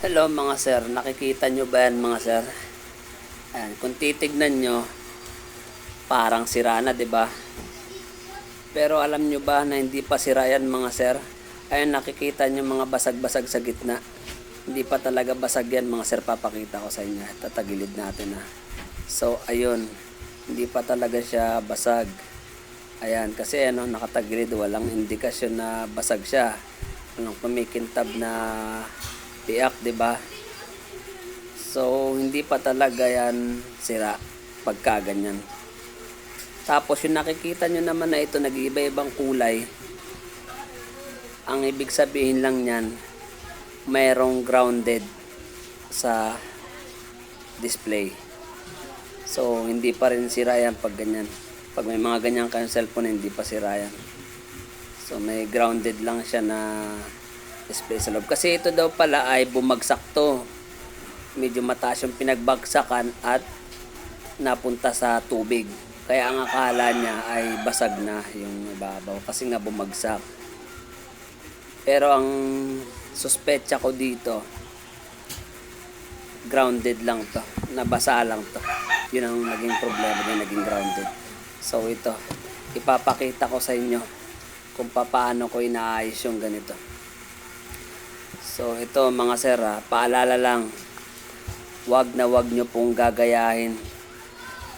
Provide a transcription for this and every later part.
Hello mga sir, nakikita nyo ba yan mga sir? Ayan, kung titignan nyo, parang sira na, ba? Pero alam nyo ba na hindi pa sira yan mga sir? Ayun, nakikita nyo mga basag-basag sa gitna. Hindi pa talaga basag yan mga sir, papakita ko sa inyo. Tatagilid natin ha. So, ayun, hindi pa talaga siya basag. Ayan, kasi ano, nakatagilid, walang indikasyon na basag siya. Walang kumikintab na tiyak, di ba? So, hindi pa talaga yan sira pagka ganyan. Tapos, yung nakikita nyo naman na ito, nag-iiba-ibang kulay. Ang ibig sabihin lang niyan, mayroong grounded sa display. So, hindi pa rin sira yan pag ganyan. Pag may mga ganyan kayong cellphone, hindi pa sira yan. So, may grounded lang siya na display sa. Kasi ito daw pala ay bumagsak to. Medyo mataas yung pinagbagsakan at napunta sa tubig. Kaya ang akala niya ay basag na yung ibabaw kasi nga bumagsak. Pero ang suspecha ko dito, grounded lang to. Nabasa lang to. Yun ang naging problema niya, naging grounded. So ito, ipapakita ko sa inyo kung paano ko inaayos yung ganito. So ito mga sir, ah, paalala lang, wag na wag nyo pong gagayahin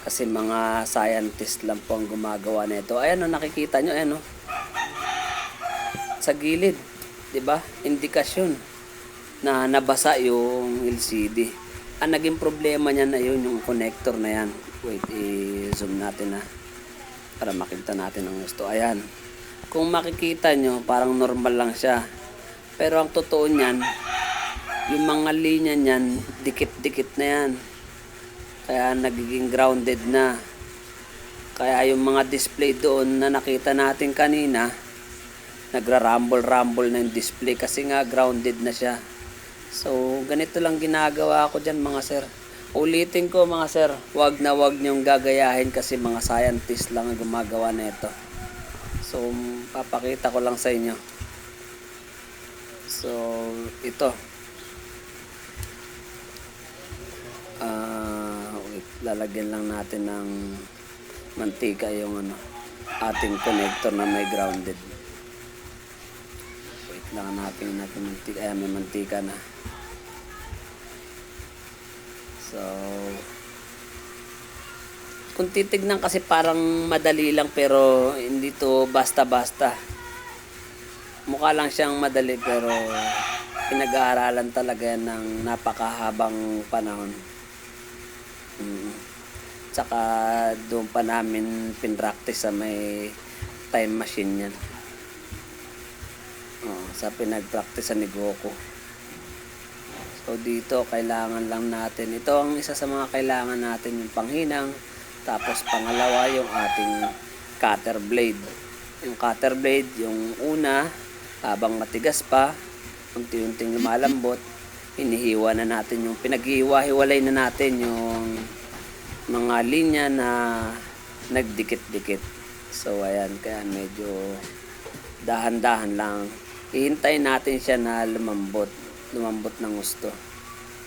kasi mga scientist lang po ang gumagawa nito. Ayan o, nakikita nyo, ayan o. Sa gilid, 'di ba? Indikasyon na nabasa yung LCD. Ang naging problema niya na yun, yung connector na yan. Wait, i-zoom natin ha. Para makita natin ang gusto. Ayan. Kung makikita nyo, parang normal lang siya. Pero ang totoo niyan, yung mga linya niyan, dikit-dikit na yan. Kaya nagiging grounded na. Kaya yung mga display doon na nakita natin kanina, nagra-rumble-rumble na yung display kasi nga grounded na siya. So, ganito lang ginagawa ko dyan mga sir. Ulitin ko mga sir, wag na wag niyong gagayahin kasi mga scientist lang ang gumagawa na ito. So, papakita ko lang sa inyo. So, ito. Ah, wait, lalagyan lang natin ng mantika yung ano, ating connector na may grounded. Wait lang natin natin mantika, ayan may mantika na. So, kung titignan kasi parang madali lang pero hindi to basta-basta. Mukha lang siyang madali pero pinag-aaralan talaga yan ng napakahabang panahon. Mm. Tsaka doon pa namin pinractice sa may time machine yan. Oh, sa pinag-practice ni Goku. So dito kailangan lang natin. Ito ang isa sa mga kailangan natin yung panghinang. Tapos pangalawa yung ating cutter blade. Yung cutter blade, yung una, habang matigas pa, unti-unting lumalambot, hinihiwa na natin yung pinaghiwa-hiwalay na natin yung mga linya na nagdikit-dikit. So ayan, kaya medyo dahan-dahan lang. Hihintayin natin siya na lumambot, lumambot ng gusto.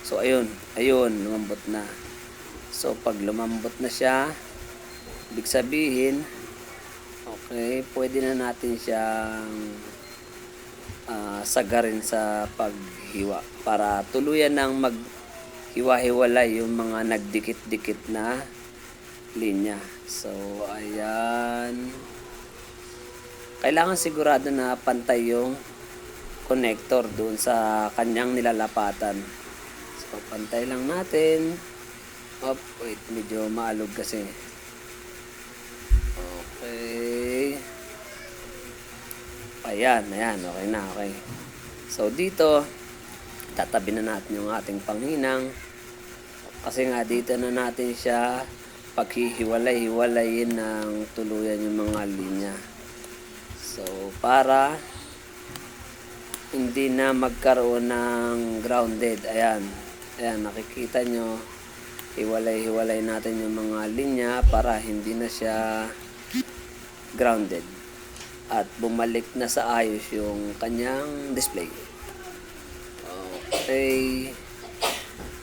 So ayun, ayun, lumambot na. So pag lumambot na siya, ibig sabihin, okay, pwede na natin siyang ah, sagarin sa paghiwa para tuluyan ng maghiwa-hiwalay yung mga nagdikit-dikit na linya. So, ayan. Kailangan sigurado na pantay yung connector doon sa kanyang nilalapatan. So, pantay lang natin. Op, wait, medyo maalog kasi. Okay. Ayan, ayan, okay na, okay. So dito, tatabi na natin yung ating panghinang. Kasi nga dito na natin siya paghihiwalay-hiwalayin ng tuluyan yung mga linya. So para hindi na magkaroon ng grounded. Ayan, ayan, nakikita nyo. Hiwalay-hiwalay natin yung mga linya para hindi na siya grounded at bumalik na sa ayos yung kanyang display. Okay.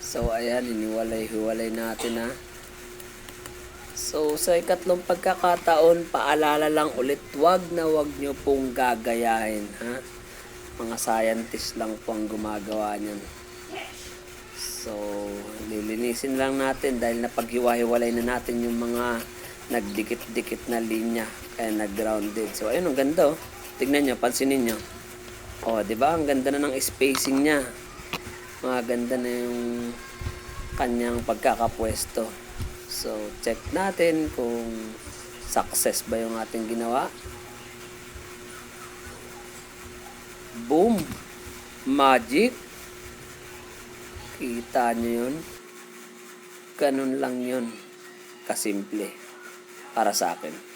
So, ayan, iniwalay-hiwalay natin ha. So, sa ikatlong pagkakataon, paalala lang ulit, wag na wag nyo pong gagayahin, ha? Mga scientist lang po ang gumagawa niyan. So, lilinisin lang natin dahil napaghiwa-hiwalay na natin yung mga nagdikit-dikit na linya kaya nag-grounded. So, ayun, ang ganda oh. Tignan nyo, pansinin nyo. Oh, di ba? Ang ganda na ng spacing niya. Maganda na yung kanyang pagkakapwesto. So, check natin kung success ba yung ating ginawa. Boom! Magic! Kita nyo yun? Ganun lang yun. Kasimple. Para sa akin.